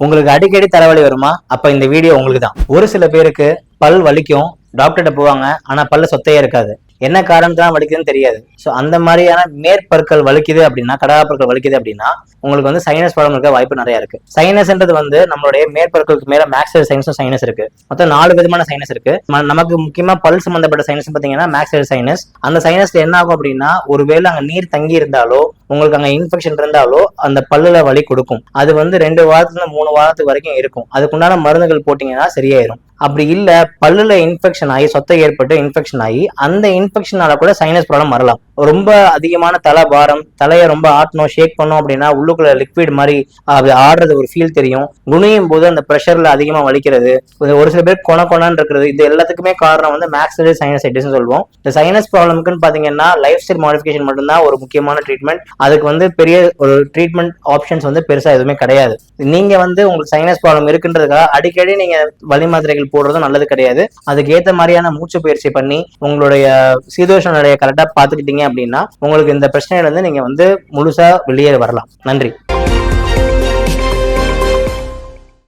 உங்களுக்கு அடிக்கடி தலைவலி வருமா? அப்ப இந்த வீடியோ உங்களுக்கு தான் ஒரு சில பேருக்கு பல் வலிக்கும் டாக்டர்கிட்ட போவாங்க ஆனா பல்ல சொத்தையே இருக்காது. என்ன காரணத்தான் வலிக்குதுன்னு தெரியாது. ஸோ அந்த மாதிரியான மேற்பற்கள் வலிக்குது அப்படின்னா கடகாப்பற்கள் வலிக்குது அப்படின்னா உங்களுக்கு வந்து சைனஸ் ப்ராப்ளம் இருக்க வாய்ப்பு நிறைய இருக்கு. சைனஸ்ன்றது வந்து நம்மளுடைய மேற்பற்களுக்கு மேல மேக்ஸல் சைனஸும் சைனஸ் இருக்கு. மொத்தம் நாலு விதமான சைனஸ் இருக்கு. நமக்கு முக்கியமா பல் சம்பந்தப்பட்ட சைனஸ் பாத்தீங்கன்னா மேக்ஸல் சைனஸ் அந்த சைனஸ்ல என்ன ஆகும் அப்படின்னா ஒருவேளை அங்க நீர் தங்கி இருந்தாலோ உங்களுக்கு அங்க இன்ஃபெக்ஷன் இருந்தாலோ அந்த பல்லுல வலி கொடுக்கும். அது வந்து ரெண்டு வாரத்துல மூணு வாரத்துக்கு வரைக்கும் இருக்கும். அதுக்குண்டான மருந்துகள் போட்டீங்கன்னா சரியாயிரும். அப்படி இல்ல பல்லுல இன்ஃபெக்ஷன் ஆகி சொத்தை ஏற்பட்டு இன்ஃபெக்ஷன் ஆகி அந்த இன்ஃபெக்ஷனால கூட சைனஸ் ப்ராப்ளம் வரலாம். ரொம்ப அதிகமான தலை பாரம் தலையை ரொம்ப ஆட்டணும் ஷேக் பண்ணோம் அப்படின்னா உள்ளுக்குள்ள லிக்விட் மாதிரி அது ஆடுறது ஒரு ஃபீல் தெரியும். குனியும் போது அந்த ப்ரெஷர்ல அதிகமா வலிக்கிறது. ஒரு- சில பேர் கொண கொனன்னு இருக்கிறது. இது எல்லாத்துக்குமே காரணம் வந்து மேக்ஸிலரி சைனசைட்டிஸ் சொல்லுவோம். இந்த சைனஸ் ப்ராப்ளம்க்குன்னு பாத்தீங்கன்னா லைஃப் ஸ்டைல் மாடிஃபிகேஷன் மட்டும்தான் ஒரு முக்கியமான ட்ரீட்மெண்ட் அதுக்கு வந்து பெரிய ஒரு ட்ரீட்மெண்ட் ஆப்ஷன்ஸ் வந்து பெருசா எதுவுமே கிடையாது. நீங்க வந்து உங்களுக்கு சைனஸ் ப்ராப்ளம் இருக்குன்றதுக்காக அடிக்கடி நீங்க வலி மாத்திரைகள் போடுறதும் நல்லது கிடையாது. அதுக்கு ஏத்த மாதிரியான மூச்சு பயிற்சி பண்ணி உங்களுடைய சீதோஷ நிலையை கரெக்டா பாத்துக்கிட்டீங்க அப்படின்னா உங்களுக்கு இந்த பிரச்சனையில இருந்து நீங்க வந்து முழுசா வெளியே வரலாம். நன்றி.